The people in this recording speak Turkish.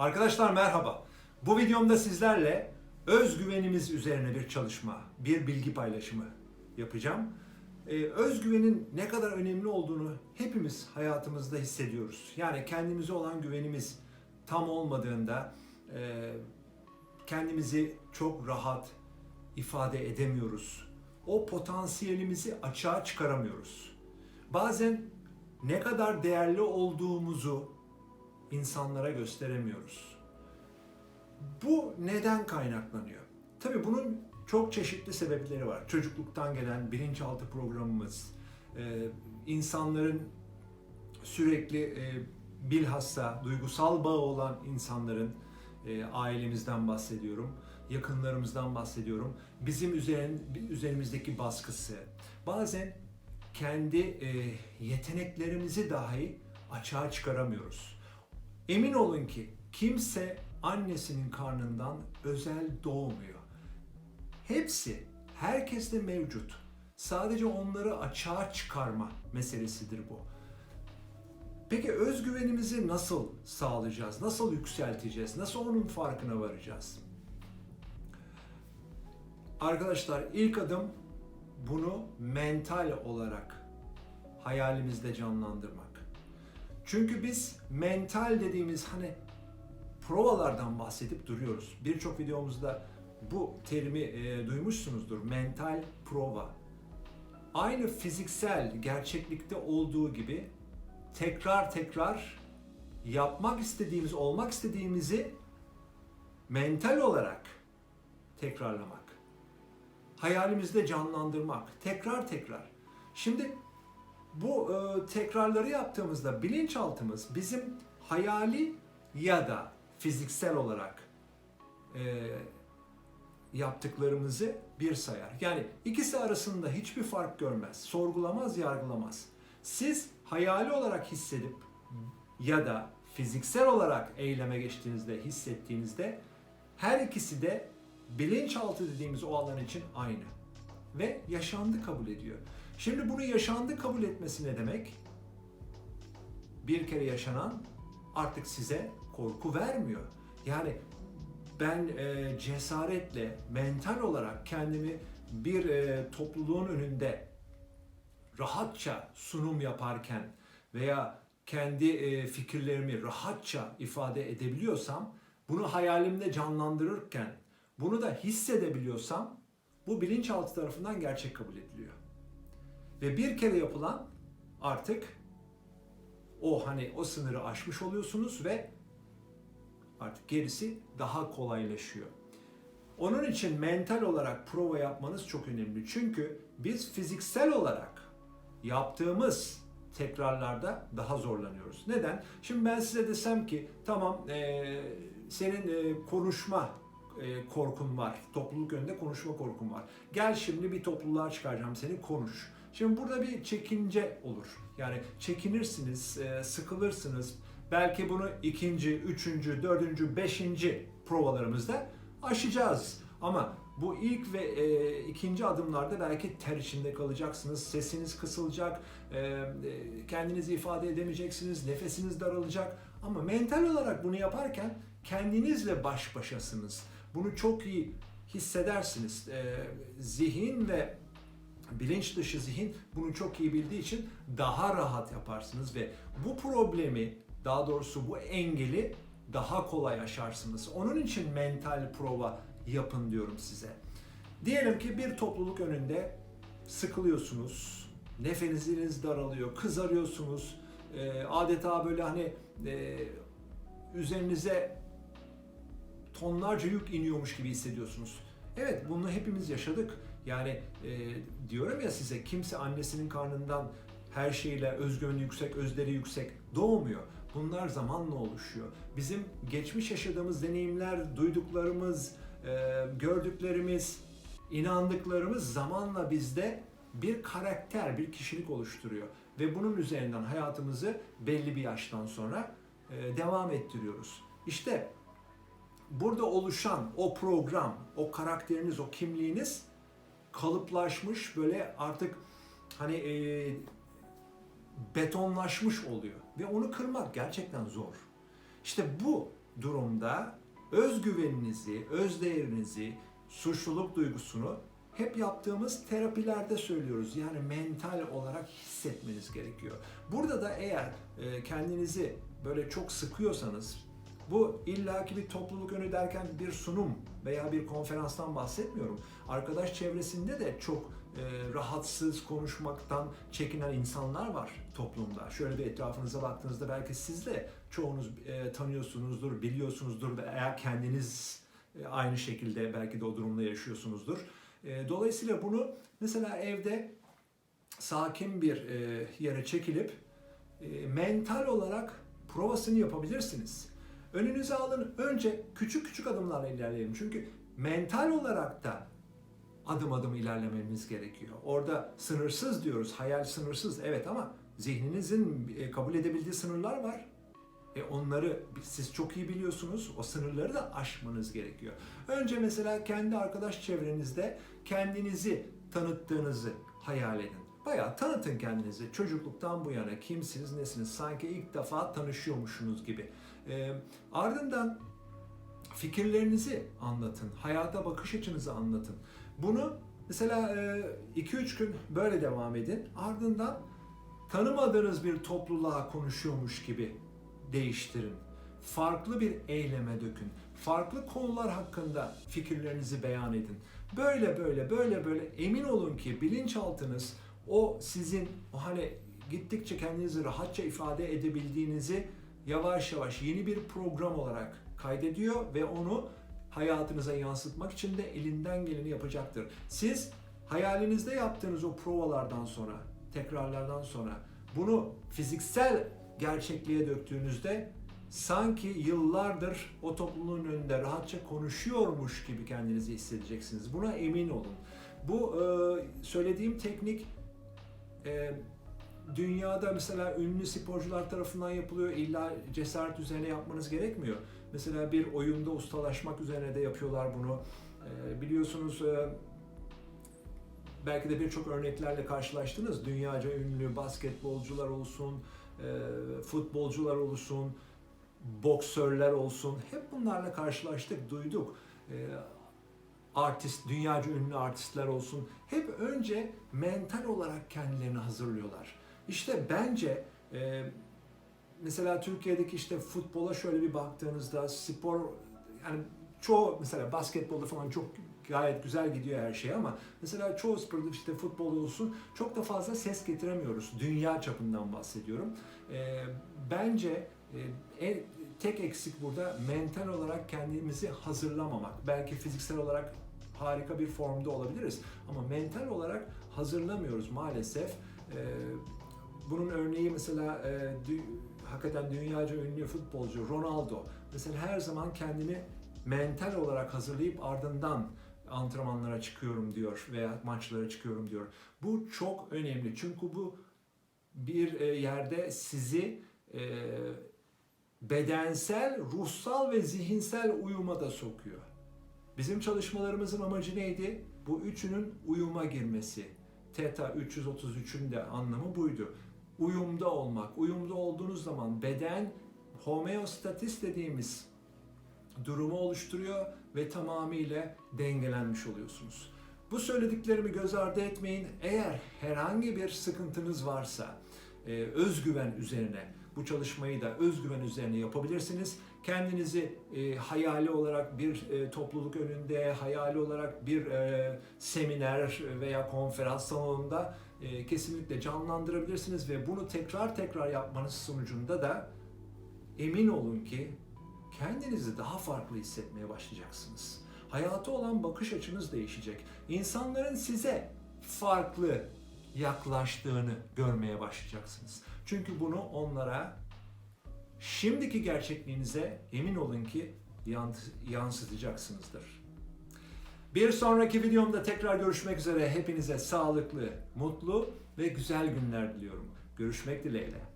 Arkadaşlar merhaba. Bu videomda sizlerle özgüvenimiz üzerine bir çalışma, bir bilgi paylaşımı yapacağım. Ee, özgüvenin ne kadar önemli olduğunu hepimiz hayatımızda hissediyoruz. Yani kendimize olan güvenimiz tam olmadığında e, kendimizi çok rahat ifade edemiyoruz. O potansiyelimizi açığa çıkaramıyoruz. Bazen ne kadar değerli olduğumuzu insanlara gösteremiyoruz. Bu neden kaynaklanıyor? Tabii bunun çok çeşitli sebepleri var. Çocukluktan gelen bilinçaltı programımız, e, insanların sürekli e, bilhassa duygusal bağı olan insanların e, ailemizden bahsediyorum, yakınlarımızdan bahsediyorum. Bizim üzerimizdeki baskısı, bazen kendi yeteneklerimizi dahi açığa çıkaramıyoruz. Emin olun ki kimse annesinin karnından özel doğmuyor. Hepsi, herkeste mevcut. Sadece onları açığa çıkarma meselesidir bu. Peki özgüvenimizi nasıl sağlayacağız? Nasıl yükselteceğiz? Nasıl onun farkına varacağız? Arkadaşlar ilk adım bunu mental olarak hayalimizde canlandırmak. Çünkü biz mental dediğimiz hani provalardan bahsedip duruyoruz. Birçok videomuzda bu terimi e, duymuşsunuzdur. Mental prova. Aynı fiziksel gerçeklikte olduğu gibi tekrar tekrar yapmak istediğimiz, olmak istediğimizi mental olarak tekrarlamak. Hayalimizde canlandırmak. Tekrar tekrar. Şimdi bu e, tekrarları yaptığımızda bilinçaltımız bizim hayali ya da fiziksel olarak e, yaptıklarımızı bir sayar. Yani ikisi arasında hiçbir fark görmez, sorgulamaz, yargılamaz. Siz hayali olarak hissedip ya da fiziksel olarak eyleme geçtiğinizde, hissettiğinizde her ikisi de bilinçaltı dediğimiz o alan için aynı. Ve yaşandı kabul ediyor. Şimdi bunu yaşandı kabul etmesi ne demek? Bir kere yaşanan artık size korku vermiyor. Yani ben e, cesaretle, mental olarak kendimi bir e, topluluğun önünde rahatça sunum yaparken veya kendi e, fikirlerimi rahatça ifade edebiliyorsam, bunu hayalimde canlandırırken, bunu da hissedebiliyorsam, bu bilinçaltı tarafından gerçek kabul ediliyor. Ve bir kere yapılan artık o hani o sınırı aşmış oluyorsunuz ve artık gerisi daha kolaylaşıyor. Onun için mental olarak prova yapmanız çok önemli. Çünkü biz fiziksel olarak yaptığımız tekrarlarda daha zorlanıyoruz. Neden? Şimdi ben size desem ki tamam e, senin e, konuşma e, korkun var. Topluluk önünde konuşma korkun var. Gel şimdi bir topluluğa çıkaracağım seni konuş. Şimdi burada bir çekince olur. Yani çekinirsiniz, e, sıkılırsınız. Belki bunu ikinci, üçüncü, dördüncü, beşinci provalarımızda aşacağız. Ama bu ilk ve e, ikinci adımlarda belki ter içinde kalacaksınız, sesiniz kısılacak, e, e, kendinizi ifade edemeyeceksiniz, nefesiniz daralacak. Ama mental olarak bunu yaparken kendinizle baş başasınız. Bunu çok iyi hissedersiniz. E, zihin ve bilinç dışı zihin bunu çok iyi bildiği için daha rahat yaparsınız ve bu problemi daha doğrusu bu engeli daha kolay aşarsınız. Onun için mental prova yapın diyorum size. Diyelim ki bir topluluk önünde sıkılıyorsunuz, nefesiniz daralıyor, kızarıyorsunuz, e, adeta böyle hani e, üzerinize tonlarca yük iniyormuş gibi hissediyorsunuz. Evet bunu hepimiz yaşadık. Yani e, diyorum ya size kimse annesinin karnından her şeyle özgüveni yüksek, özleri yüksek doğmuyor. Bunlar zamanla oluşuyor. Bizim geçmiş yaşadığımız deneyimler, duyduklarımız, e, gördüklerimiz, inandıklarımız zamanla bizde bir karakter, bir kişilik oluşturuyor. Ve bunun üzerinden hayatımızı belli bir yaştan sonra e, devam ettiriyoruz. İşte burada oluşan o program, o karakteriniz, o kimliğiniz kalıplaşmış böyle artık hani e, betonlaşmış oluyor ve onu kırmak gerçekten zor. İşte bu durumda özgüveninizi, özdeğerinizi, suçluluk duygusunu hep yaptığımız terapilerde söylüyoruz. Yani mental olarak hissetmeniz gerekiyor. Burada da eğer e, kendinizi böyle çok sıkıyorsanız bu illaki bir topluluk önü derken bir sunum veya bir konferanstan bahsetmiyorum. Arkadaş çevresinde de çok e, rahatsız konuşmaktan çekinen insanlar var toplumda. Şöyle bir etrafınıza baktığınızda belki siz de çoğunuz e, tanıyorsunuzdur, biliyorsunuzdur ve eğer kendiniz e, aynı şekilde belki de o durumda yaşıyorsunuzdur. E, dolayısıyla bunu mesela evde sakin bir e, yere çekilip e, mental olarak provasını yapabilirsiniz. Önünüze alın. Önce küçük küçük adımlarla ilerleyelim. Çünkü mental olarak da adım adım ilerlememiz gerekiyor. Orada sınırsız diyoruz. Hayal sınırsız evet ama zihninizin e, kabul edebildiği sınırlar var. E onları siz çok iyi biliyorsunuz. O sınırları da aşmanız gerekiyor. Önce mesela kendi arkadaş çevrenizde kendinizi tanıttığınızı hayal edin. Bayağı tanıtın kendinizi. Çocukluktan bu yana kimsiniz, nesiniz? Sanki ilk defa tanışıyormuşsunuz gibi. E, ardından fikirlerinizi anlatın. Hayata bakış açınızı anlatın. Bunu mesela 2-3 gün böyle devam edin. Ardından tanımadığınız bir topluluğa konuşuyormuş gibi değiştirin. Farklı bir eyleme dökün. Farklı konular hakkında fikirlerinizi beyan edin. Böyle böyle böyle böyle emin olun ki bilinçaltınız o sizin o hani gittikçe kendinizi rahatça ifade edebildiğinizi yavaş yavaş yeni bir program olarak kaydediyor ve onu hayatınıza yansıtmak için de elinden geleni yapacaktır. Siz hayalinizde yaptığınız o provalardan sonra, tekrarlardan sonra bunu fiziksel gerçekliğe döktüğünüzde sanki yıllardır o topluluğun önünde rahatça konuşuyormuş gibi kendinizi hissedeceksiniz. Buna emin olun. Bu e, söylediğim teknik e, dünyada mesela ünlü sporcular tarafından yapılıyor. İlla cesaret üzerine yapmanız gerekmiyor. Mesela bir oyunda ustalaşmak üzerine de yapıyorlar bunu. E, biliyorsunuz e, belki de birçok örneklerle karşılaştınız. Dünyaca ünlü basketbolcular olsun, e, futbolcular olsun, boksörler olsun. Hep bunlarla karşılaştık, duyduk. E, artist, dünyaca ünlü artistler olsun. Hep önce mental olarak kendilerini hazırlıyorlar. İşte bence e, mesela Türkiye'deki işte futbola şöyle bir baktığınızda spor yani çoğu mesela basketbolda falan çok gayet güzel gidiyor her şey ama mesela çoğu sporda işte futbol olsun çok da fazla ses getiremiyoruz. Dünya çapından bahsediyorum. E, bence e, en, tek eksik burada mental olarak kendimizi hazırlamamak. Belki fiziksel olarak harika bir formda olabiliriz ama mental olarak hazırlamıyoruz maalesef. E, bunun örneği mesela e, dü- hakikaten dünyaca ünlü futbolcu Ronaldo. Mesela her zaman kendini mental olarak hazırlayıp ardından antrenmanlara çıkıyorum diyor veya maçlara çıkıyorum diyor. Bu çok önemli çünkü bu bir e, yerde sizi e, bedensel, ruhsal ve zihinsel uyuma da sokuyor. Bizim çalışmalarımızın amacı neydi? Bu üçünün uyuma girmesi. Theta 333'ün de anlamı buydu. Uyumda olmak. Uyumda olduğunuz zaman beden homeostatis dediğimiz durumu oluşturuyor ve tamamıyla dengelenmiş oluyorsunuz. Bu söylediklerimi göz ardı etmeyin. Eğer herhangi bir sıkıntınız varsa e, özgüven üzerine bu çalışmayı da özgüven üzerine yapabilirsiniz. Kendinizi e, hayali olarak bir e, topluluk önünde, hayali olarak bir e, seminer veya konferans salonunda e, kesinlikle canlandırabilirsiniz ve bunu tekrar tekrar yapmanız sonucunda da emin olun ki kendinizi daha farklı hissetmeye başlayacaksınız. Hayata olan bakış açınız değişecek. İnsanların size farklı yaklaştığını görmeye başlayacaksınız. Çünkü bunu onlara şimdiki gerçekliğinize emin olun ki yans- yansıtacaksınızdır. Bir sonraki videomda tekrar görüşmek üzere. Hepinize sağlıklı, mutlu ve güzel günler diliyorum. Görüşmek dileğiyle.